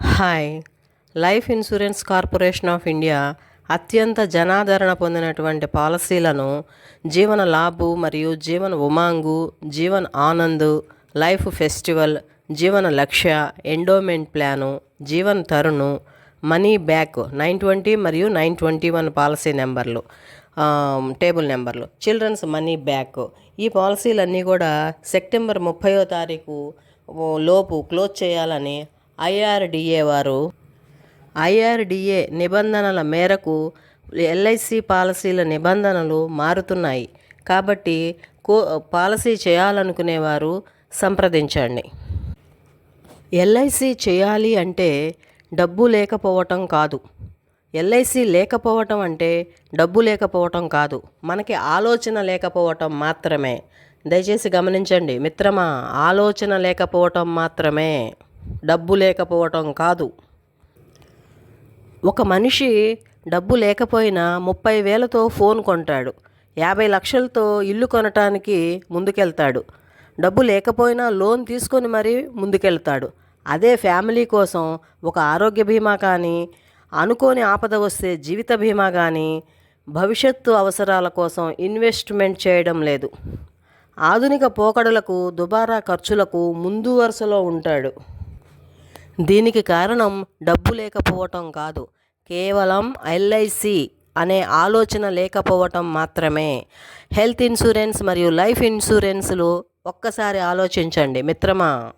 Hi. Life insurance corporation of India అత్యంత జనాదరణ పొందినటువంటి పాలసీలను జీవన లాభు మరియు Jeevan Umang Jeevan Anand life festival Jeevan Lakshya endowment plan Jeevan Tarun money back nine twenty మరియు nine twenty one policy నెంబర్లు table నెంబర్లు children's money back. ఈ పాలసీలన్నీ కూడా సెప్టెంబర్ ముప్పయో తారీఖు లోపు క్లోజ్ చేయాలని ఐఆర్డిఏ వారు ఐఆర్డిఏ నిబంధనల మేరకు ఎల్ఐసి పాలసీల నిబంధనలు మారుతున్నాయి. కాబట్టి కో పాలసీ చేయాలనుకునేవారు సంప్రదించండి. ఎల్ఐసి చేయాలి అంటే డబ్బు లేకపోవటం కాదు. ఎల్ఐసి లేకపోవటం అంటే డబ్బు లేకపోవటం కాదు. మనకి ఆలోచన లేకపోవటం మాత్రమే. దయచేసి గమనించండి మిత్రమా ఆలోచన లేకపోవటం మాత్రమే. డబ్బు లేకపోవటం కాదు. ఒక మనిషి డబ్బు లేకపోయినా ముప్పై వేలతో ఫోన్ కొంటాడు. యాభై లక్షలతో ఇల్లు కొనటానికి ముందుకెళ్తాడు. డబ్బు లేకపోయినా లోన్ తీసుకొని మరీ ముందుకెళ్తాడు. అదే ఫ్యామిలీ కోసం ఒక ఆరోగ్య బీమా కానీ అనుకోని ఆపద వస్తే జీవిత బీమా కానీ భవిష్యత్తు అవసరాల కోసం ఇన్వెస్ట్మెంట్ చేయడం లేదు. ఆధునిక పోకడలకు దుబారా ఖర్చులకు ముందు వరుసలో ఉంటాడు. దీనికి కారణం డబ్బు లేకపోవటం కాదు. కేవలం ఎల్ఐసి అనే ఆలోచన లేకపోవటం మాత్రమే. హెల్త్ ఇన్సూరెన్స్ మరియు లైఫ్ ఇన్సూరెన్స్లు ఒక్కసారి ఆలోచించండి మిత్రమా?